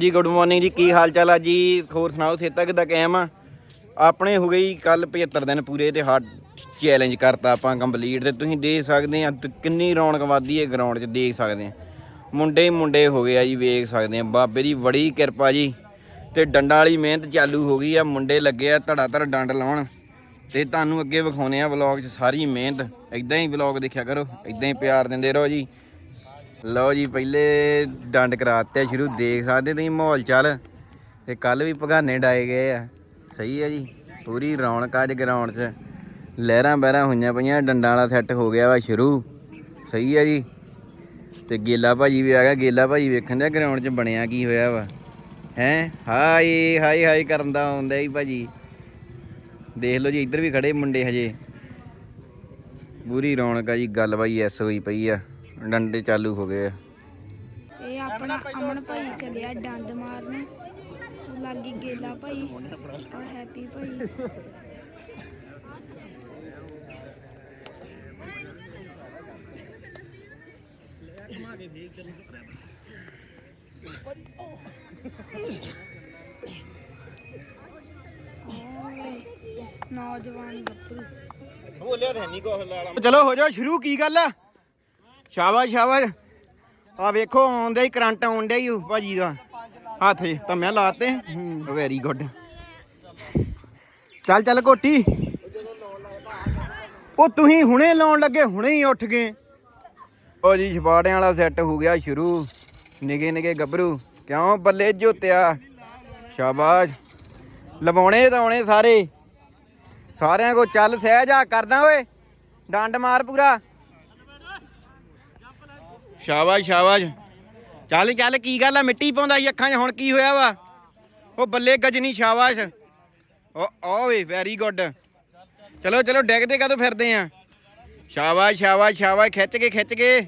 ਜੀ good morning ਜੀ, ਕੀ ਹਾਲ ਚਾਲ ਆ ਜੀ? ਹੋਰ ਸੁਣਾਓ ਸੇਤਾ ਕਿੱਦਾਂ ਕਾਇਮ ਆ? ਆਪਣੇ ਹੋ ਗਈ ਕੱਲ 75 ਦਿਨ ਪੂਰੇ ਤੇ ਹਾਰਡ ਚੈਲੰਜ ਕਰਤਾ ਆਪਾਂ ਕੰਪਲੀਟ ਤੇ ਤੁਸੀਂ ਦੇਖ ਸਕਦੇ ਆ ਕਿੰਨੀ ਰੌਣਕ ਵਾਦੀ ਹੈ ਗਰਾਊਂਡ 'ਚ, ਦੇਖ ਸਕਦੇ ਆ। ਮੁੰਡੇ ਹੀ ਮੁੰਡੇ ਹੋ ਗਏ ਆ ਜੀ, ਵੇਖ ਸਕਦੇ ਆ। ਬਾਬੇ ਦੀ ਬੜੀ ਕਿਰਪਾ ਜੀ, ਤੇ ਡੰਡਾਂ ਵਾਲੀ ਮਿਹਨਤ ਚਾਲੂ ਹੋ ਗਈ ਆ, ਮੁੰਡੇ ਲੱਗੇ ਆ ਧੜਾ ਧੜ ਡੰਡ ਲਾਉਣ। ਤੇ ਤੁਹਾਨੂੰ ਅੱਗੇ ਵਿਖਾਉਨੇ ਆ ਵਲੌਗ 'ਚ ਸਾਰੀ ਮਿਹਨਤ ਇਦਾਂ ਹੀ ਵਲੌਗ ਦੇਖਿਆ ਕਰੋ ਇਦਾਂ ਹੀ ਪਿਆਰ ਦਿੰਦੇ ਰਹੋ ਜੀ। ਲਓ ਜੀ, ਪਹਿਲੇ ਡੰਡ ਕਰਾਤੇ ਸ਼ੁਰੂ ਦੇਖ ਸਕਦੇ ਤੁਸੀਂ ਮਾਹੌਲ ਚੱਲ। ਤੇ ਕੱਲ ਵੀ ਭਗਾਨੇ ਡਾਏ ਗਏ ਆ। ਸਹੀ ਹੈ ਜੀ, ਪੂਰੀ ਰੌਣਕ ਅੱਜ ਗਰਾਊਂਡ 'ਚ। ਲਹਿਰਾਂ ਬਹਿਰਾਂ ਹੋਈਆਂ ਪਈਆਂ, ਡੰਡਾਂ ਵਾਲਾ ਸੈੱਟ ਹੋ ਗਿਆ ਵਾ ਸ਼ੁਰੂ। ਸਹੀ ਹੈ ਜੀ। ਤੇ ਗੇਲਾ ਭਾਜੀ ਵੀ ਆ ਗਿਆ, ਗੇਲਾ ਭਾਜੀ ਵੇਖਣ ਦਾ ਗਰਾਊਂਡ 'ਚ ਬਣਿਆ ਕੀ ਹੋਇਆ ਵਾ। ਹੈ? ਹਾਏ ਹਾਏ ਹਾਏ, ਕਰਨ ਦਾ ਆਉਂਦਾ ਹੀ ਭਾਜੀ। ਦੇਖ ਲਓ ਜੀ, ਇੱਧਰ ਵੀ ਖੜੇ ਮੁੰਡੇ ਹਜੇ। ਪੂਰੀ ਰੌਣਕ ਆ ਜੀ, ਗੱਲ ਬਾਈ ਐਸ ਹੋਈ ਪਈ ਆ। ਡੰਡੇ ਚਾਲੂ ਹੋ ਗਏ ਆ। ਇਹ ਆਪਣਾ ਅਮਨ ਭਾਈ ਚੱਲਿਆ ਡੰਡ ਮਾਰਨ। ਲਾਗੀ ਗੇਲਾ ਭਾਈ ਔਰ ਹੈਪੀ ਭਾਈ। ਨੌਜਵਾਨ ਗੱਭਰੂ ਬੋਲਿਆ ਤੇ ਨਹੀਂ ਕੁਛ ਲਾਲਾ। ਚਲੋ ਹੋ ਜਾਓ ਸ਼ੁਰੂ ਕੀ ਗੱਲ ਆ? ਸ਼ਾਬਾਸ਼ ਸ਼ਾਬਾਸ਼। ਆ ਵੇਖੋ ਆਉਂਦਾ ਹੀ ਕਰੰਟ ਆਉਂਦਾ ਹੀ ਭਾਜੀ ਦਾ ਹੱਥ ਤਾਂ ਮੈਂ ਲਾਤੇ। ਵੈਰੀ ਗੁੱਡ ਚੱਲ ਚੱਲ ਕੋਟੀ ਉਹ ਤੁਸੀਂ ਹੁਣੇ ਲਾਉਣ ਲੱਗੇ ਹੁਣੇ ਹੀ ਉੱਠ ਗਏ। ਉਹ ਜੀ ਛਪਾੜਿਆਂ ਵਾਲਾ ਸੈੱਟ ਹੋ ਗਿਆ ਸ਼ੁਰੂ। ਨਿਗੇ ਨਿਗੇ ਗੱਭਰੂ। ਕਿਉਂ ਬੱਲੇ ਜੋਤਿਆ? ਸ਼ਾਬਾਸ਼। ਲਵਾਉਣੇ ਤਾਂ ਆਉਣੇ ਸਾਰੇ। ਸਾਰਿਆਂ ਕੋ ਚੱਲ ਸਹਿਜ ਕਰਦਾ ਓਏ। ਡੰਡ ਮਾਰ ਪੂਰਾ। ਸ਼ਾਬਾਸ਼ ਸ਼ਾਬਾਸ਼। ਚੱਲ ਚੱਲ, ਕੀ ਗੱਲ ਆ? ਮਿੱਟੀ ਪਾਉਂਦਾ ਸੀ ਅੱਖਾਂ 'ਚ, ਹੁਣ ਕੀ ਹੋਇਆ ਵਾ? ਉਹ ਬੱਲੇ ਗਜਨੀ, ਸ਼ਾਬਾਸ਼। ਓ ਓਏ ਵੈਰੀ ਗੁੱਡ ਚਲੋ ਚਲੋ ਡੈਗਦੇ ਕਦੋਂ ਫਿਰਦੇ ਆ? ਸ਼ਾਬਾਸ਼ ਸ਼ਾਬਾਸ਼ ਸ਼ਾਬਾਸ਼, ਖਿੱਚ ਕੇ ਖਿੱਚ ਕੇ।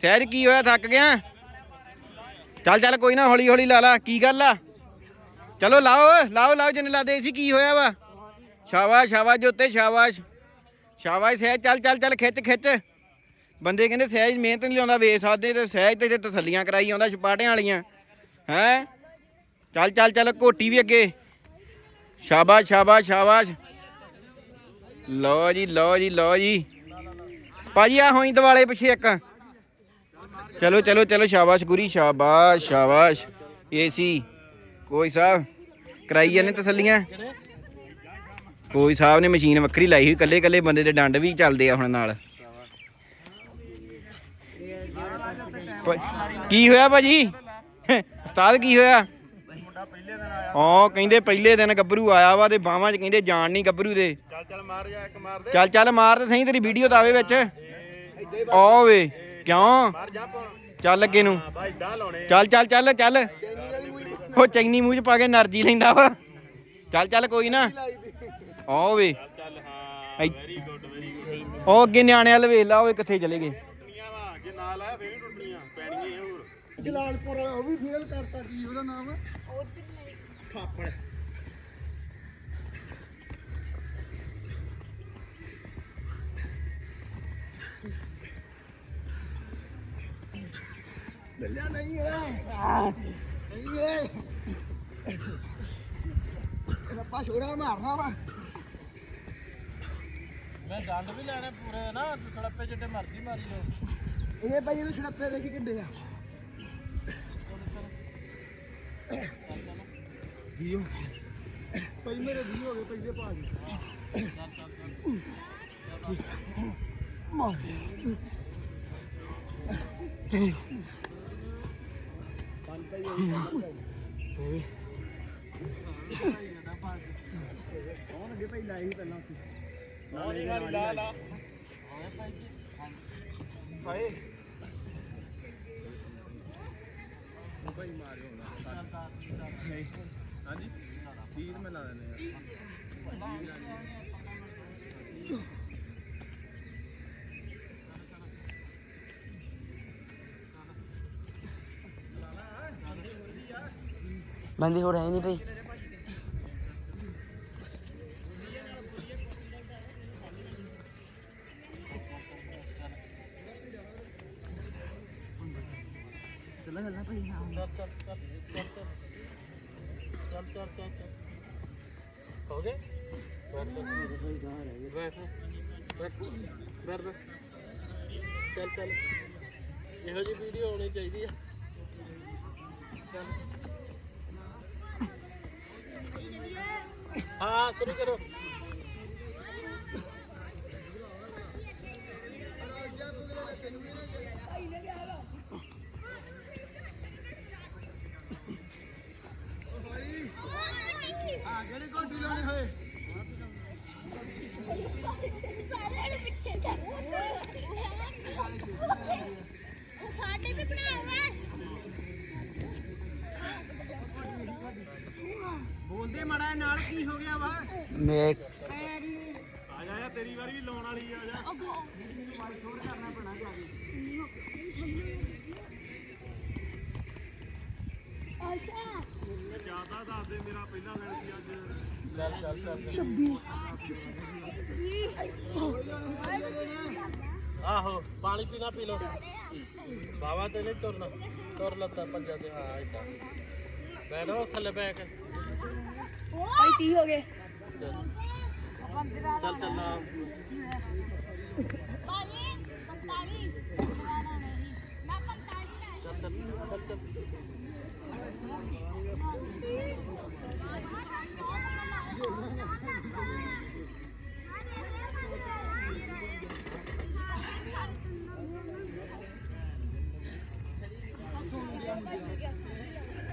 ਸਹਿਜ, ਕੀ ਹੋਇਆ, ਥੱਕ ਗਿਆ? ਚੱਲ ਚੱਲ, ਕੋਈ ਨਾ, ਹੌਲੀ ਹੌਲੀ ਲਾ ਲਾ, ਕੀ ਗੱਲ ਆ? ਚਲੋ, ਲਾਓ ਲਾਓ ਲਾਓ, ਜਿੰਨੇ ਲਾਦੇ ਸੀ, ਕੀ ਹੋਇਆ ਵਾ? ਸ਼ਾਬਾਸ਼ ਸ਼ਾਬਾਸ਼, ਜੋਤੇ, ਸ਼ਾਬਾਸ਼। ਸ਼ਾਬਾਸ਼, ਸਹਿਜ, ਚੱਲ ਚੱਲ ਚੱਲ, ਖਿੱਚ ਖਿੱਚ। ਬੰਦੇ ਕਹਿੰਦੇ ਸਹਿਜ ਮਿਹਨਤ ਨਹੀਂ ਲਾਉਂਦਾ ਵੇਚ ਸਕਦੇ ਤੇ ਸਹਿਜ ਤੇ ਜੇ ਤਸੱਲੀਆਂ ਕਰਾਈ ਆਉਂਦਾ, ਛਪਾਟਿਆਂ ਵਾਲੀਆਂ। ਹੈ? ਚੱਲ ਚੱਲ ਚੱਲ, ਘੋਟੀ ਵੀ ਅੱਗੇ। ਸ਼ਾਬਾਸ਼ ਸ਼ਾਬਾਸ਼ ਸ਼ਾਬਾਸ਼। ਲਓ ਜੀ ਲਓ ਜੀ ਲਓ ਜੀ। ਭਾਜੀ ਆ ਹੋਈ ਦਿਵਾਲੇ ਪਿੱਛੇ ਇੱਕ। ਚਲੋ ਚਲੋ ਚਲੋ, ਸ਼ਾਬਾਸ਼ ਗੁਰੀ, ਸ਼ਾਬਾਸ਼ ਸ਼ਾਬਾਸ਼। ਏਸੀ ਕੋਈ ਸਾਹਿਬ ਕਰਾਈ ਜਾਂਦੇ ਤਸੱਲੀਆਂ। ਕੋਈ ਸਾਹਿਬ ਨੇ ਮਸ਼ੀਨ ਵੱਖਰੀ ਲਾਈ ਹੋਈ ਕੱਲੇ ਕੱਲੇ ਬੰਦੇ ਦੇ ਡੰਡ ਵੀ ਚੱਲਦੇ ਆ ਹੁਣ ਨਾਲ। ਕੀ ਹੋਇਆ ਭਾਜੀ? ਉਸਤਾਦ, ਕੀ ਹੋਇਆ? ਹਾਂ, ਕਹਿੰਦੇ ਪਹਿਲੇ ਦਿਨ ਗੱਭਰੂ ਆਇਆ ਵਾ ਤੇ ਬਾਹਾਂ 'ਚ ਕਹਿੰਦੇ ਜਾਣ ਨਹੀਂ ਗੱਭਰੂ ਦੇ। ਚੱਲ ਚੱਲ ਮਾਰ ਜਾ ਇੱਕ ਮਾਰ ਦੇ ਚੱਲ ਚੱਲ ਮਾਰ ਤੇ ਸਹੀ, ਤੇਰੀ ਵੀਡੀਓ ਤਾਂ ਆਵੇ ਵਿੱਚ। ਆ ਕਿਉਂ? ਮਾਰ ਜਾ ਪਾਉਣ ਚੱਲ ਅੱਗੇ ਨੂੰ। ਚੱਲ ਚੱਲ ਚੱਲ ਚੱਲ। ਉਹ ਚੈਨੀ ਮੂੰਹ 'ਚ ਪਾ ਕੇ ਵਾ। ਚੱਲ ਚੱਲ, ਕੋਈ ਨਾ। ਆ ਵੇ ਉਹ ਅੱਗੇ ਨਿਆਣੇ ਵਾਲ ਵੇਖ ਲਾ, ਉਹ ਕਿੱਥੇ ਚਲੇ ਗਏ। ਜਲਾਲਪੁਰ ਉਹ ਵੀ ਫੇਲ ਕਰਤਾ ਕੀ ਉਹਦਾ ਨਾਮ? ਹੈ ਖਾਪੜ ਮਿਲਿਆ ਨਹੀਂ ਹੈ ਨਹੀਂ ਹੈ ਇਹਦਾ ਪਾ ਛੋੜਾ ਮਾਰਨਾ ਵਾ। ਮੈਂ ਦੰਦ ਵੀ ਲੈਣੇ ਪੂਰੇ ਨਾ ਸੜੱਪੇ ਜਿੱਡੇ ਮਰਜ਼ੀ ਮਾਰੀ ਜਾਓ ਇਹ ਭਾਈ ਇਹਨੂੰ ਛੜੱਪੇ ਦੇ ਕੇ ਕਿੱਡੇ ਆ। ਵੀਓ ਭਾਈ ਮੇਰੇ ਵੀ ਹੋ ਗਏ ਪਹਿਲੇ ਭਾਗ ਲਾਉਣੀ ਵਾਲੀ ਲਾ ਲਾ ਬੰਦੇ ਹੋਰ ਹੈ ਨਹੀਂ ਭਾਈ ਚੱਲ ਚੱਲ ਚੱਲ ਚੱਲ ਚੱਲ चल चल चल चल हो गए बैठ बैठ बैठ बैठ बैठ चल चल ਇਹੋ ਜੀ ਵੀਡੀਓ ਆਉਣੀ ਚਾਹੀਦੀ ਆ ਚਲ ਹਾਂ ਸ਼ੁਰੂ ਕਰੋ ਜਿਹੜੀ ਗੋਡੀ ਲਾਉਣੀ ਹੋਏ ਸਾਰੇ ਨੇ ਪਿੱਛੇ ਚੱਲ ਉਹ ਸਾਡੇ ਵੀ ਬਣਾ ਹੋਇਆ ਬੋਲਦੇ ਮੜਾ ਨਾਲ ਕੀ ਹੋ ਗਿਆ ਵਾ? ਮੇਟ ਆ ਜਾ ਯਾ ਤੇਰੀ ਵਾਰੀ ਵੀ ਲਾਉਣ ਵਾਲੀ ਆ ਜਾ ਵਾਲ ਸ਼ੋਰ ਕਰਨਾ ਪੈਣਾ ਜਾ ਕੇ ਆਸ਼ਾ ਜ਼ਿਆਦਾ ਦੱਸ ਦੇ ਮੇਰਾ ਪਹਿਲਾ ਦਿਨ ਸੀ ਅੱਜ। ਚੱਲ ਚੱਲ ਚੱਲ। ਆਹੋ ਪਾਣੀ ਪੀਣਾ ਪੀ ਲਓ। ਬਾਵਾ ਤੇ ਨਹੀਂ ਤੁਰਨਾ ਤੁਰ ਲੱਤਾ ਪੰਜਾ ਤੇ ਹਾਂ ਇਦਾਂ ਬੈਠੋ ਥੱਲੇ ਬੈ ਕੇ। ਭਾਈ 30 ਹੋ ਗਏ ਚੱਲ ਚੱਲ ਚੱਲ ਆ। ਬਾਜੀ 45 ਜਵਾਨਾ ਨਹੀਂ ਮੈਂ 45 ਲੈ ਚੱਲ ਚੱਲ ਚੱਲ ਚੱਲ।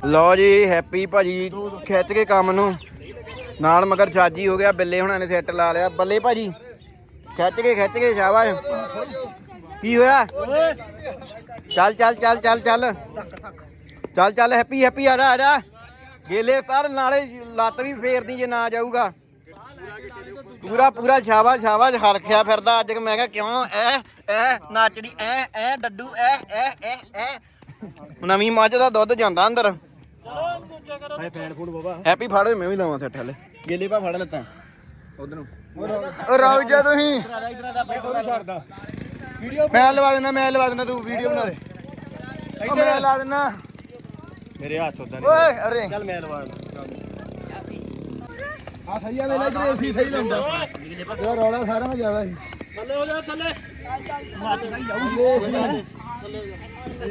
ਲਓ ਜੀ ਹੈਪੀ ਭਾਜੀ ਖਿੱਚ ਕੇ ਕੰਮ ਨੂੰ। ਨਾਲ ਮਗਰ ਛਾਜੀ ਹੋ ਗਿਆ, ਬਿੱਲੇ ਹੁਣਾਂ ਨੇ ਸੈੱਟ ਲਾ ਲਿਆ। ਬੱਲੇ ਭਾਜੀ, ਖਿੱਚ ਕੇ ਖਿੱਚ ਕੇ, ਸ਼ਾਬਾਸ਼। ਕੀ ਹੋਇਆ? ਚੱਲ ਚੱਲ ਚੱਲ ਚੱਲ ਚੱਲ। ਚੱਲ ਚੱਲ ਹੈਪੀ ਹੈਪੀ ਆ ਜਾ ਆ ਜਾ। ਗੇਲੇ ਸਰ, ਨਾਲੇ ਲੱਤ ਵੀ ਫੇਰਦੀ ਜੇ ਨਾ ਜਾਊਗਾ। ਪੂਰਾ ਪੂਰਾ ਸ਼ਾਬਾਸ਼ ਸ਼ਾਬਾਸ਼। ਹਰਖਿਆ ਫਿਰਦਾ ਅੱਜ। ਮੈਂ ਕਿਹਾ ਕਿਉਂ? ਐ ਐ, ਨੱਚਦੀ, ਐ ਐ, ਡੱਡੂ, ਐ ਐ ਐ ਐ। ਨਵੀਂ ਮੱਝ ਦਾ ਦੁੱਧ ਜਾਂਦਾ ਅੰਦਰ। ਚਲੋ ਦੂਜਾ ਕਰੋ ਹੈਪੀ ਫੜ ਮੈਂ ਵੀ ਲਾਵਾਂ ਸੈੱਟ ਹਲੇ। ਗੇਲੇ ਪਾ ਫੜ ਲੱਤਾਂ। ਉਧਰ। ਨੂੰ ਓ ਰੁਕ ਜਾ ਤੁਸੀਂ ਮੈਂ ਲਵਾ ਦਿੰਦਾ ਮੈਂ ਲਵਾ ਦਿੰਦਾ ਤੂੰ ਵੀਡੀਓ ਬਣਾ ਦੇ। ਮੈਂ ਲਾ ਦਿੰਦਾ। ਮੇਰੇ ਹੱਥ ਉਦਾਂ ਓਏ ਅਰੇ। ਚੱਲ ਮੈਂ ਲਵਾ ਆ ਸਹੀ ਆ ਵੇਲਾ ਇਧਰ ਏਸੀ ਸਹੀ ਲਾਉਂਦਾ। ਇਹਦਾ ਰੌਲਾ ਸਾਰਾ ਮੈਂ ਜ਼ਿਆਦਾ ਸੀ। ਥੱਲੇ ਹੋ ਜਾ ਥੱਲੇ।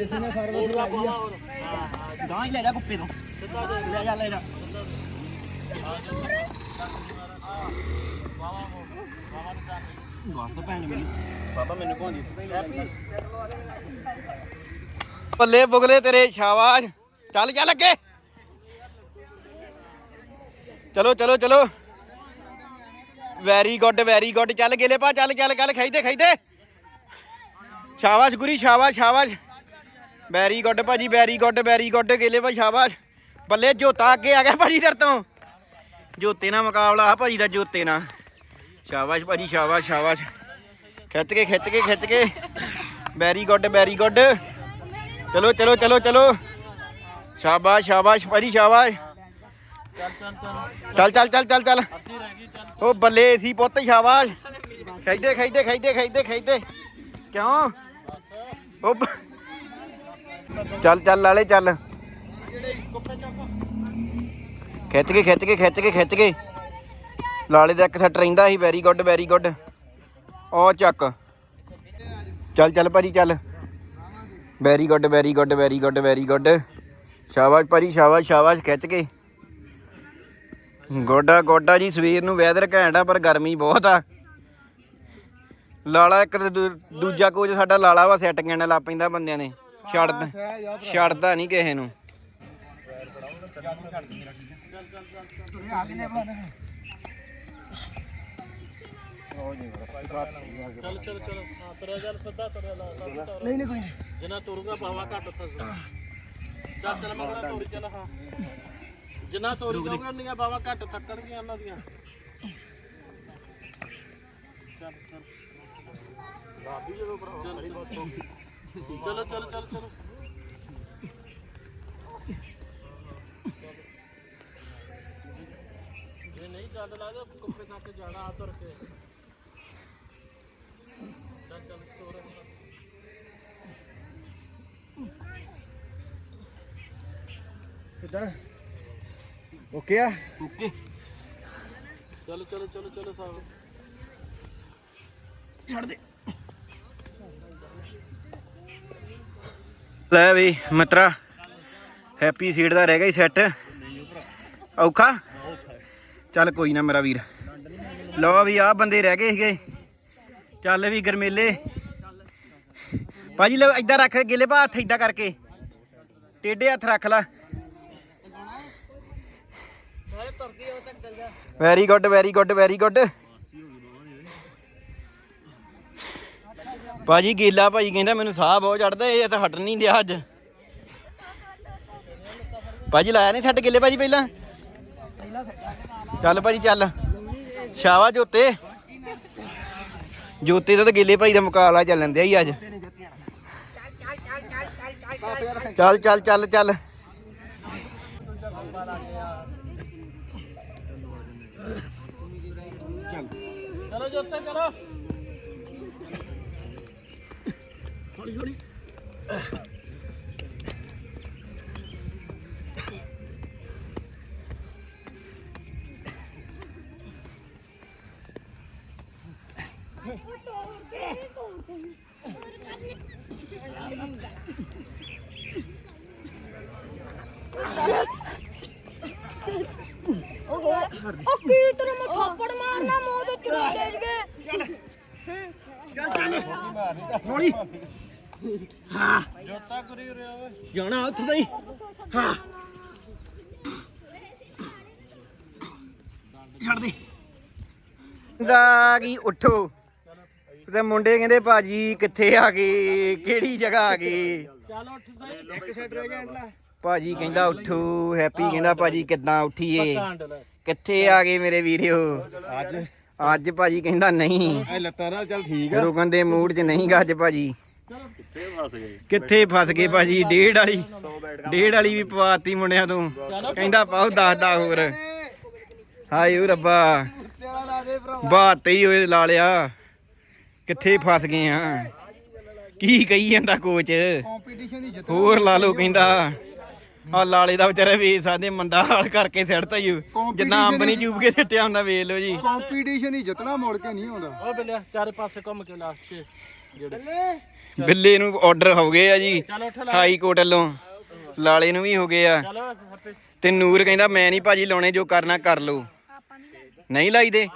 ਏਸੀ ਨੇ ਸਾਰਾ ਕੁਝ ਲਾਈ ਆ। ਗਾਂ ਹੀ ਲੈ ਜਾ ਕੁੱਪੇ ਤੋਂ ਲੈ ਜਾ ਲੈ ਜਾ ਬਸ ਭੈਣ ਮੇਰੀ ਬਾਬਾ ਮੈਨੂੰ ਭਾਂਦੀ ਪੱਲੇ ਬੁਗਲੇ ਤੇਰੇ ਸ਼ਾਬਾਸ਼। ਚੱਲ ਚੱਲ ਅੱਗੇ। ਚਲੋ ਚਲੋ ਚਲੋ। ਵੈਰੀ ਗੁੱਡ ਵੈਰੀ ਗੁੱਡ ਚੱਲ, ਗੇਲੇ ਪਾ, ਚੱਲ ਚੱਲ ਚੱਲ। ਖਾਈਦੇ ਖਾਈਦੇ ਸ਼ਾਬਾਸ਼ ਗੁਰੀ, ਸ਼ਾਬਾਸ਼ ਸ਼ਾਬਾਸ਼। बैरी गुड भाजी बैरी गुड बैरी गुड गेले भाई शाबाश बल्ले जोता अगे आ गया भाजी तेरे तो जोते ना मुकाबला आ भाजी का जोते ना शाबाश भाजी शाबाश शाबाश खिच के खिच के खिच के वैरी गुड वैरी गुड चलो चलो चलो चलो शाबाश शाबाश भाजी शाबाश चल चल चल चल चल ओ बल्ले सी पुत शाबाश खेदे खेदे खेदे खेदे खेदे क्यों ਚੱਲ ਚੱਲ ਲਾਲੇ, ਚੱਲ। ਖਿੱਚ ਕੇ ਖਿੱਚ ਕੇ ਖਿੱਚ ਕੇ ਖਿੱਚ ਕੇ। ਲਾਲੇ ਦਾ ਇੱਕ ਸੱਟ ਰਹਿੰਦਾ ਸੀ ਵੈਰੀ ਗੁੱਡ ਵੈਰੀ ਗੁੱਡ ਉਹ ਚੱਕ। ਚੱਲ ਚੱਲ ਭਾਜੀ, ਚੱਲ। Very good very good very good very good ਸ਼ਾਬਾਸ਼ ਭਾਜੀ, ਸ਼ਾਬਾਸ਼ ਸ਼ਾਬਾਸ਼, ਖਿੱਚ ਕੇ। ਗੋਡਾ ਗੋਡਾ ਜੀ, ਸਵੇਰ ਨੂੰ ਵੈਦਰ ਘੈਂਟ ਆ, ਪਰ ਗਰਮੀ ਬਹੁਤ ਆ। ਲਾਲਾ ਇੱਕ ਤੇ ਦੂ- ਦੂਜਾ ਕੋਚ ਸਾਡਾ ਲਾਲਾ ਵਾ ਸੈਟ ਗਿਣ ਲੱਗ ਪੈਂਦਾ ਬੰਦਿਆਂ ਨੇ। ਛੱਡਦਾ। ਛੱਡਦਾ ਨਹੀਂ ਕਿਸੇ ਨੂੰ ਚੱਲ ਚੱਲ ਚੱਲ ਹਾਂ ਤੁਰਿਆ ਚੱਲ ਸਿੱਧਾ ਤੁਰਿਆ ਲਾ ਲਾ ਤੁਰ। ਨਹੀਂ ਨਹੀਂ ਕੋਈ ਨਹੀਂ। ਜਿੰਨਾ ਤੁਰੂਗਾ ਬਾਵਾ ਘੱਟ ਥਸ ਚੱਲ ਚੱਲ ਮਗਰ ਤੋਰੀ ਚੱਲ ਹਾਂ। ਜਿੰਨਾ ਤੋਰੀ ਜਾਊਗਾ ਉਨੀਆਂ ਬਾਵਾ ਘੱਟ ਥੱਕਣਗੀਆਂ ਉਹਨਾਂ ਦੀਆਂ। ਚੱਲ ਚੱਲ ਬਾਬੀ ਜਦੋਂ ਭਰਾ ਚਲੋ। ਚਲੋ ਚਲੋ ਚਲੋ ਜੇ ਨਹੀਂ ਗੱਲ ਲੱਗਦਾ ਕੁੱਪੇ ਤੱਕ ਜਾਣਾ ਆ ਤੁਰ ਕੇ। ਚੱਲ ਚੱਲ ਤੋਰ ਕਿੱਦਾਂ? ਓਕੇ ਆ? ਚਲੋ ਚਲੋ ਚਲੋ ਚਲੋ ਸਾਹਿਬ ਲੈ ਵੀ ਮਿੱਤਰਾ ਹੈਪੀ ਸੀਡ ਦਾ ਰਹਿ ਗਿਆ ਸੈੱਟ ਔਖਾ? ਚੱਲ ਕੋਈ ਨਾ ਮੇਰਾ ਵੀਰ। ਲਓ ਵੀ ਆ ਬੰਦੇ ਰਹਿ ਗਏ ਸੀਗੇ। ਚੱਲ ਵੀ ਗਰਮੇਲੇ। ਭਾਜੀ ਲਓ ਏਦਾਂ ਰੱਖ ਗਿੱਲੇ ਪਾ ਹੱਥ ਏਦਾਂ ਕਰਕੇ। ਟੇਢੇ ਹੱਥ ਰੱਖ ਲੈ। Very good very good very good ਭਾਜੀ ਗੇਲਾ ਭਾਜੀ ਕਹਿੰਦਾ ਮੈਨੂੰ ਸਾਹ ਬਹੁਤ ਚੜਦਾ, ਇਹ ਤਾਂ ਹਟ ਨਹੀਂ ਦਿਆ ਅੱਜ। ਭਾਜੀ ਲਾਇਆ ਨਹੀਂ ਛੱਡ ਗਿੱਲੇ ਭਾਜੀ ਪਹਿਲਾਂ? ਚੱਲ ਭਾਜੀ ਚੱਲ। ਸ਼ਾਵਾ ਜੋਤੇ। ਜੋਤੇ ਦਾ ਤਾਂ ਗਿੱਲੇ ਭਾਈ ਦਾ ਮੁਕਾਬਲਾ ਚੱਲਣ ਦਿਆ ਹੀ ਅੱਜ। ਚੱਲ ਚੱਲ ਚੱਲ ਚੱਲ। ਚਲੋ ਜੋਤੇ ਚਲੋ ਉਹ ਕੀ ਤੇਰੇ ਮੈਂ ਥੱਪੜ ਮਾਰਨਾ ਮੂੰਹ ਤੇ ਚੁਰੀ ਦੇ ਗਏ ਜੋਤਾ ਕਰੀ ਰਿਹਾ ਓਏ ਜਾਣਾ ਉੱਥੇ ਦਾ ਹੀ। ਹਾਂ। ਛੱਡ ਦੇ। ਦਾ ਕੀ ਉਠੋ। ਤੇ ਮੁੰਡੇ ਕਹਿੰਦੇ ਭਾਜੀ ਕਿੱਥੇ ਆ ਗਏ? ਕਿਹੜੀ ਜਗ੍ਹਾ ਆ ਗਏ? ਚੱਲ ਉੱਠ ਸਹੀ ਇੱਕ ਸੈਟ ਰਹਿ ਗਿਆ ਐਂਡਲਾ ਭਾਜੀ ਕਹਿੰਦਾ ਉਠੋ ਹੈਪੀ ਕਹਿੰਦਾ ਭਾਜੀ ਕਿੱਦਾਂ ਉਠੀਏ? ਕਿੱਥੇ ਆ ਗਏ ਮੇਰੇ ਵੀਰਿਓ? ਅੱਜ? ਅੱਜ ਭਾਜੀ ਕਹਿੰਦਾ ਨਹੀਂ। ਇਹ ਲੱਤਾਂ ਨਾਲ ਚੱਲ ਠੀਕ ਆ। ਰੁਕਣ ਦੇ ਮੂਡ 'ਚ ਨਹੀਂ ਗਾ ਅੱਜ ਭਾਜੀ। ਕਿੱਥੇ ਫਸ ਗਏ? ਕਿੱਥੇ ਫਸ ਗਏ ਭਾਜੀ? ਡੇਢ ਵਾਲੀ। ਡੇਢ ਵਾਲੀ ਵੀ ਪਵਾਤੀ ਮੁੰਡਿਆਂ ਤੋਂ। ਕਹਿੰਦਾ ਪਾਉ ਦਸ ਦਾ ਹੋਰ। ਹਾਏ ਓ ਰੱਬਾ। ਬਾਤ ਹੀ ਹੋਏ ਲਾ ਲਿਆ। ਕਿੱਥੇ ਫਸ ਗਏ ਆ? ਕੀ ਕਹੀ ਜਾਂਦਾ ਕੋਚ? ਕੰਪੀਟੀਸ਼ਨ ਹੀ ਜਿੱਤ ਹੋਰ ਲਾ ਲਓ ਕਹਿੰਦਾ। ਆ ਲਾਲੇ ਦਾ ਵਿਚਾਰਾ ਵੇਚ ਸਕਦੇ ਮੰਦਾ ਹਾਲ ਕਰਕੇ ਸਿੱਟਤਾ ਹੀ। ਜਿੱਦਾਂ ਅੰਬ ਨਹੀਂ ਚੂਬ ਕੇ ਸਿੱਟਿਆ ਹੁੰਦਾ ਵੇਖ ਲਓ ਜੀ। ਕੰਪੀਟੀਸ਼ਨ ਹੀ ਜਿੱਤਣਾ ਮੁੜ ਕੇ ਨਹੀਂ ਆਉਂਦਾ। ਓ ਬਿੱਲਿਆ ਚਾਰੇ ਪਾਸੇ ਘੁੰਮ ਕੇ ਲਾਸਟ 'ਚ ਜਿਹੜੇ ਬਿੱਲੇ ਨੂੰ ਆਰਡਰ ਹੋ ਗਏ ਆ ਜੀ ਹਾਈ ਕੋਰਟ ਵੱਲੋਂ। ਲਾਲੇ ਨੂੰ ਵੀ ਹੋ ਗਏ ਆ। ਤੇ ਨੂਰ ਕਹਿੰਦਾ ਮੈਂ ਨਹੀਂ ਭਾਜੀ ਲਾਉਣੇ ਜੋ ਕਰਨਾ ਕਰ ਲਓ। ਨਹੀਂ ਲਾਈਦੇ?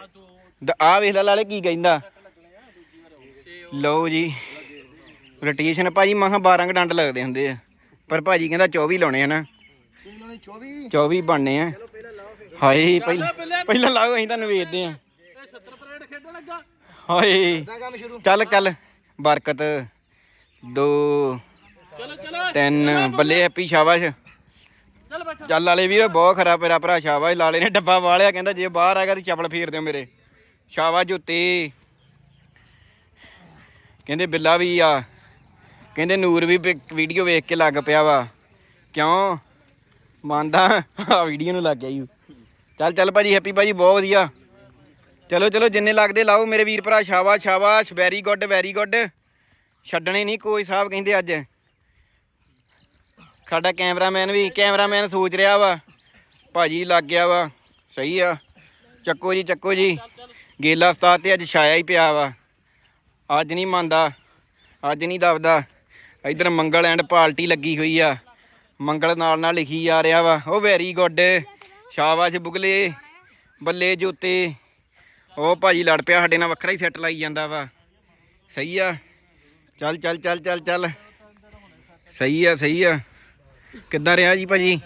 ਆ ਵੇਖ ਲੈ ਲਾਲੇ ਕੀ ਕਹਿੰਦਾ। ਲਓ ਜੀ। ਰੋਟੇਸ਼ਨ ਭਾਜੀ ਮਹਾ 12 ਕੁ ਡੰਡ ਲੱਗਦੇ ਹੁੰਦੇ ਆ। ਪਰ ਭਾਜੀ ਕਹਿੰਦਾ 24 ਲਾਉਣੇ ਆ ਨਾ। ਇਹਨਾਂ ਨੇ 24 24 ਬਣਨੇ ਆ। ਹਾਏ ਪਹਿਲਾਂ ਪਹਿਲਾਂ ਲਾਓ ਅਸੀਂ ਤੁਹਾਨੂੰ ਵੇਚਦੇ ਆ। ਇਹ 70 ਪਰੇਡ ਖੇਡਣ ਲੱਗਾ। ਹਾਏ। ਦਾ ਕੰਮ ਸ਼ੁਰੂ। ਚੱਲ ਚੱਲ। ਬਰਕਤ। ਦੋ, ਤਿੰਨ, ਬੱਲੇ ਹੈਪੀ ਸ਼ਾਬਾਸ਼। ਚੱਲ ਬੈਠੋ ਵੀਰ, ਬਹੁਤ ਖਰਾ ਮੇਰਾ ਭਰਾ ਸ਼ਾਬਾਸ਼, ਲਾਲੇ ਨੇ ਡੱਬਾ ਵਾਲਿਆ, ਕਹਿੰਦਾ ਜੇ ਬਾਹਰ ਆ ਗਿਆ ਤੇ ਚੱਪਲ ਫੇਰ ਦਿਓ ਮੇਰੇ। ਸ਼ਾਬਾਸ਼ ਜੁੱਤੇ। ਕਹਿੰਦੇ ਬਿੱਲਾ ਵੀ ਆ। ਕਹਿੰਦੇ ਨੂਰ ਵੀ ਵੀਡੀਓ ਵੇਖ ਕੇ ਲੱਗ ਪਿਆ ਵਾ। ਕਿਉਂ? ਮੰਨਦਾ ਆ ਵੀਡੀਓ ਨੂੰ ਲੱਗ ਗਿਆ ਯੂ। ਚੱਲ ਚੱਲ ਭਾਜੀ, ਹੈਪੀ ਭਾਜੀ, ਬਹੁਤ ਵਧੀਆ। ਚਲੋ ਚਲੋ, ਜਿੰਨੇ ਲੱਗਦੇ ਲਾਓ ਮੇਰੇ ਵੀਰ ਭਰਾ, ਸ਼ਾਬਾਸ਼ ਸ਼ਾਬਾਸ਼ ਵੈਰੀ ਗੁੱਡ ਵੈਰੀ ਗੁੱਡ ਛੱਡਣੇ ਨਹੀਂ, ਕੋਈ ਸਾਹਿਬ ਕਹਿੰਦੇ ਅੱਜ। ਸਾਡਾ ਕੈਮਰਾਮੈਨ ਵੀ, ਕੈਮਰਾਮੈਨ ਸੋਚ ਰਿਹਾ ਵਾ, ਭਾਜੀ ਲੱਗ ਗਿਆ ਵਾ, ਸਹੀ ਆ। ਚੱਕੋ ਜੀ ਚੱਕੋ ਜੀ। ਗੇਲਾ ਉਸਤਾਦ ਤੇ ਅੱਜ ਛਾਇਆ ਹੀ ਪਿਆ ਵਾ। ਅੱਜ ਨਹੀਂ ਮੰਨਦਾ, ਅੱਜ ਨਹੀਂ ਦਬਦਾ। ਇਧਰ ਮੰਗਲ ਐਂਡ ਪਾਰਟੀ ਲੱਗੀ ਹੋਈ ਆ। ਮੰਗਲ ਨਾਲ ਨਾਲ ਲਿਖੀ ਜਾ ਰਿਹਾ ਵਾ। ਉਹ ਵੈਰੀ ਗੁੱਡ ਸ਼ਾਬਾਸ਼ ਬੁਗਲੇ, ਬੱਲੇ ਜੋਤੇ। ਉਹ ਭਾਜੀ ਲੜ ਪਿਆ, ਸਾਡੇ ਨਾਲ ਵੱਖਰਾ ਹੀ ਸੈੱਟ ਲਾਈ ਜਾਂਦਾ ਵਾ। ਸਹੀ ਆ। ਚੱਲ ਚੱਲ ਚੱਲ ਚੱਲ ਚੱਲ। ਸਹੀ ਆ ਸਹੀ ਆ। ਕਿੱਦਾਂ ਰਿਹਾ ਜੀ ਭਾਜੀ?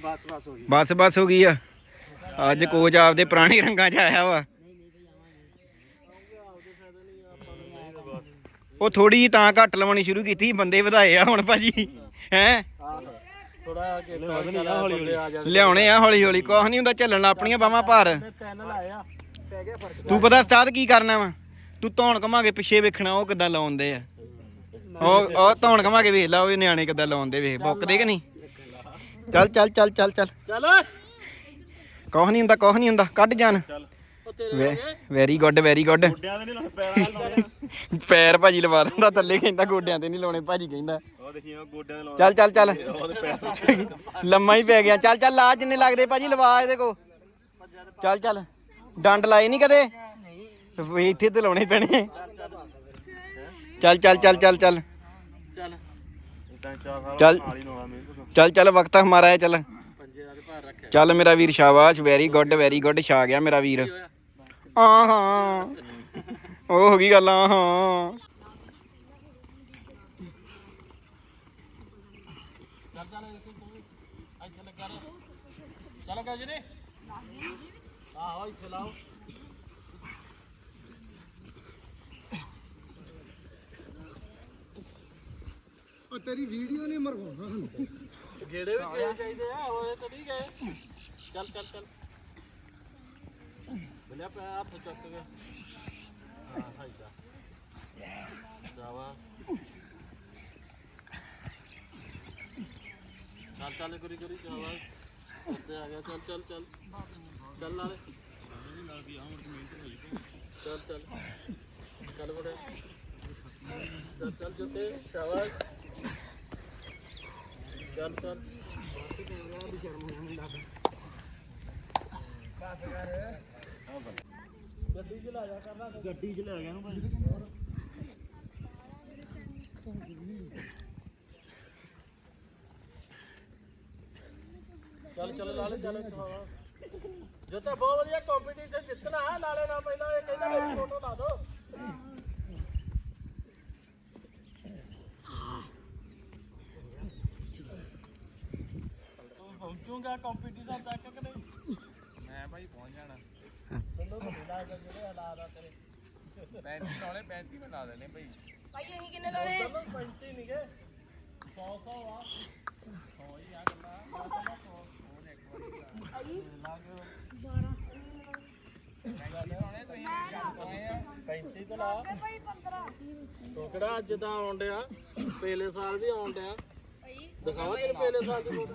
ਬਸ ਬਸ ਹੋ ਗਈ। ਬਸ ਬਸ ਹੋ ਗਈ ਆ। ਅੱਜ ਕੋਚ ਆਪਦੇ ਪੁਰਾਣੇ ਰੰਗਾਂ 'ਚ ਆਇਆ ਵਾ। ਉਹ ਥੋੜੀ ਜੀ ਤਾਂ ਘੱਟ ਲਵਾਉਣੀ ਸ਼ੁਰੂ ਕੀਤੀ ਬੰਦੇ ਵਧਾਏ ਆ ਹੁਣ ਭਾਜੀ। ਹੈ? ਥੋੜਾ ਲਿਆਉਣੇ ਆ ਹੌਲੀ ਹੌਲੀ ਕੁਛ ਨਹੀਂ ਹੁੰਦਾ ਝੱਲਣਾ ਆਪਣੀਆਂ ਬਾਹਾਂ ਭਾਰ। ਤੂੰ ਪਤਾ ਉਸਤਾਦ ਕੀ ਕਰਨਾ ਵਾ? ਤੂੰ ਧੌਣ ਘਮਾ ਕੇ ਪਿੱਛੇ ਵੇਖਣਾ ਉਹ ਕਿੱਦਾਂ ਲਾਉਂਦੇ ਆ। ਉਹ ਉਹ ਧੌਣ ਘਮਾ ਕੇ ਵੇਖ ਲਾ ਉਹ ਨਿਆਣੇ ਕਿੱਦਾਂ ਲਾਉਂਦੇ ਵੇਖ ਬੁੱਕਦੇ ਕਿ ਨਹੀਂ? ਚੱਲ ਚੱਲ ਚੱਲ ਚੱਲ ਚੱਲ। ਚੱਲ। ਕੁਛ ਨਹੀਂ ਹੁੰਦਾ ਕੁਛ ਨਹੀਂ ਹੁੰਦਾ ਕੱਢ ਜਾਨ। ਉਹ ਤੇਰੇ ਵੈਰੀ ਗੁੱਡ ਵੈਰੀ ਗੁੱਡ ਮੁੰਡਿਆਂ ਦੇ ਨਹੀਂ ਪੈਰਾਂ ਨਾਲ ਲਾਉਣੇ। ਪੈਰ ਭਾਜੀ ਲਵਾ ਦਿੰਦਾ ਥੱਲੇ ਕਹਿੰਦਾ ਗੋਡਿਆਂ ਤੇ ਨਹੀਂ ਲਾਉਣੇ ਭਾਜੀ ਕਹਿੰਦਾ। ਉਹ ਦੇਖੀ ਉਹ ਗੋਡਿਆਂ ਦੇ ਲਾਉਣ। ਚੱਲ ਚੱਲ ਚੱਲ। ਲੰਮਾ ਹੀ ਪੈ ਗਿਆ। ਚੱਲ ਚੱਲ ਲਾ ਜਿੰਨੇ ਲੱਗਦੇ ਭਾਜੀ ਲਵਾ ਇਹਦੇ ਕੋ ਚੱਲ ਚੱਲ। ਡੰਡ ਲਾਏ ਨਹੀਂ। ਕਦੇ ਇੱਥੇ ਤੇ ਲਾਉਣੇ ਪੈਣੇ। ਚੱਲ ਚੱਲ ਚੱਲ ਚੱਲ ਚੱਲ ਚੱਲ ਤਾਂ ਚਾਹ ਖਾ ਚੱਲ ਨਾਲ ਹੀ ਲਾਉਣਾ ਮੈਨੂੰ ਚੱਲ ਚੱਲ ਵਕਤ ਹਮਾਰਾ ਹੈ ਚੱਲ ਪੰਜੇ ਦਾ ਤੇ ਭਾਰ ਰੱਖਿਆ ਚੱਲ ਮੇਰਾ ਵੀਰ ਸ਼ਾਬਾਸ਼ ਵੈਰੀ ਗੁੱਡ ਵੈਰੀ ਗੁੱਡ ਛਾ ਗਿਆ ਮੇਰਾ ਵੀਰ ਹਾਂ ਹਾਂ ਉਹ ਹੋ ਗਈ ਗੱਲ ਹਾਂ ਹਾਂ ਚੱਲ ਚੱਲ ਇੱਥੇ ਤੂੰ ਵੀ ਇੱਥੇ ਲੱਗਾ ਰਹਿ ਚੱਲ ਗਾ ਜੀ ਨੇ ਆਹੋ ਇੱਥੇ ਲਾਓ ਉਹ ਤੇਰੀ ਵੀਡੀਓ ਨਹੀਂ ਮਰਵਾਉਣਾ ਸਾਨੂੰ। ਜਿਹੜੇ ਵੀ ਚੇਂਜ ਚਾਹੀਦੇ ਆ, ਹੋਏ ਤਾਂ ਨਹੀਂ ਗਏ। ਚੱਲ ਚੱਲ ਚੱਲ। ਬਿਲਿਆ ਪੈ ਹੱਥ ਚੁੱਕ ਕੇ। ਹਾਂ ਹਾਈ ਜਾ ਜਾਵਾ। ਚੱਲ ਚੱਲ ਕਰੀ ਕਰੀ ਜਾਵਾ। ਉੱਤੇ ਆ ਗਿਆ ਚੱਲ ਚੱਲ ਚੱਲ। ਚੱਲ ਨਾਲੇ। ਚੱਲ ਚੱਲ। ਚੱਲ, ਬੜੇ। ਚੱਲ ਚੱਲ, ਜੁੱਤੇ, ਸ਼ਾਬਾਸ਼। ਚੱਲ ਚੱਲ ਗੱਡੀ 'ਚ ਲੈ ਗਿਆ ਨੂੰ ਭਾਈ ਚੱਲ। ਚੱਲ ਲਾਲੇ ਚੱਲ ਹਾਂ ਬਹੁਤ ਵਧੀਆ ਕੰਪੀਟੀਸ਼ਨ ਜਿੱਤਣਾ ਹੈ ਲਾਲੇ ਨਾਲ ਪਹਿਲਾਂ, ਇਹ ਕਹਿੰਦਾ ਮੇਰੀ ਫੋਟੋ ਲਾ ਦਿਓ ਤੂੰ ਪਹੁੰਚੂਗਾ ਕੰਪੀਟੀਸ਼ਨ ਤੱਕ ਕਿ ਨਹੀਂ? ਮੈਂ ਭਾਈ ਪਹੁੰਚ ਜਾਣਾ। ਮੈਨੂੰ ਤਾਂ ਮਿਲਾ ਕੇ ਜਿਹੜੇ ਹਾਲਾਤ ਆ ਤੇਰੇ। 35 ਲਾਉਣੇ 35 ਮੈਂ ਲਾ ਦੇਣੇ ਭਾਈ। ਭਾਈ ਅਸੀਂ ਕਿੰਨੇ ਲਾਉਣੇ? ਚਲੋ 35 ਨਹੀਂ ਗਏ 100 100 ਆ। 100 ਹੀ ਆ ਗੱਲਾਂ। ਲਾਉਣੇ ਤੁਸੀਂ ਆਏ ਆ। 35 ਤਾਂ ਲਾ। ਭਾਈ 15 ਤੂੰ ਕਿਹੜਾ ਅੱਜ ਦਾ ਆਉਣ ਡਿਆ। ਪਹਿਲੇ ਸਾਲ ਦੀ ਆਉਣ ਡਿਆ। ਦਿਖਾਵਾ ਤੇਰੇ ਪਹਿਲੇ ਸਾਲ ਦੀ ਫੋਟੋ।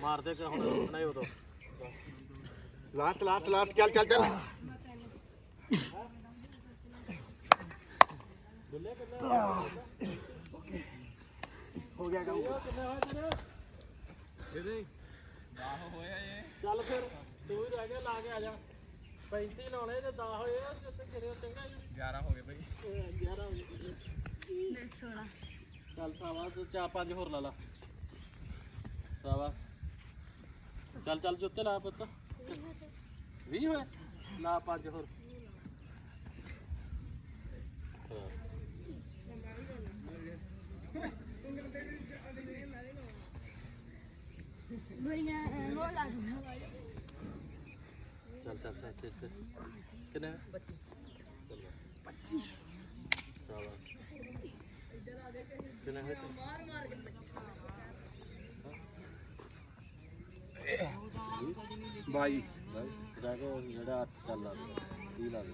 ਮਾਰਦੇ ਕਿ ਹੁਣ ਰੁਕਣਾ ਹੀ ਉਦੋਂ। ਲਾਸਟ ਲਾਸਟ ਲਾਸਟ ਚੱਲ ਚੱਲ ਚੱਲ। ਆਹੋ ਹੋਇਆ ਜੇ ਚੱਲ ਫਿਰ ਤੂੰ ਰਹਿ ਗਿਆ ਲਾ ਕੇ ਆ ਜਾ। 35 ਲਾਉਣੇ ਤੇ 10 ਹੋਏ ਆ ਤੇ ਕਿਹੜੇ ਚੰਗਾ ਜੀ 11 ਹੋ ਗਏ ਭਾਈ 11 ਹੋ ਗਏ। ਚੱਲ ਸਾਵਾ ਤੂੰ ਚਾਰ ਪੰਜ ਹੋਰ ਲਾ ਲਾ। ਸਾਵਾ ਚੱਲ ਚੱਲ ਜੁੱਤੇ ਲਾ ਪੁੱਤ। 20 ਹੋਏ? ਲਾ ਪੰਜ ਹੋਰ। ਬੜੀਆਂ ਹੋ ਲਾ ਚੱਲ ਚੱਲ ਚੱਲ, ਇੱਥੇ ਕਿੰਨੇ 25 ਸਾਵਾ ਕਿੰਨੇ ਹੋਏ? ਤੇਰੇ? ਬਾਈ। ਜਾ ਕੇ ਜਿਹੜਾ ਅੱਠ ਚੱਲ ਲਾ ਦੇ 20 ਲਾ ਦੇ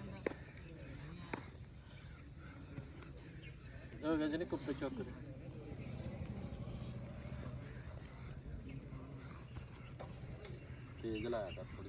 ਉਹ ਕਹਿੰਦੇ ਨੇ ਕੁੱਪੇ ਦੇ। ਤੇਜ਼ ਲਾਇਆ ਕਰ।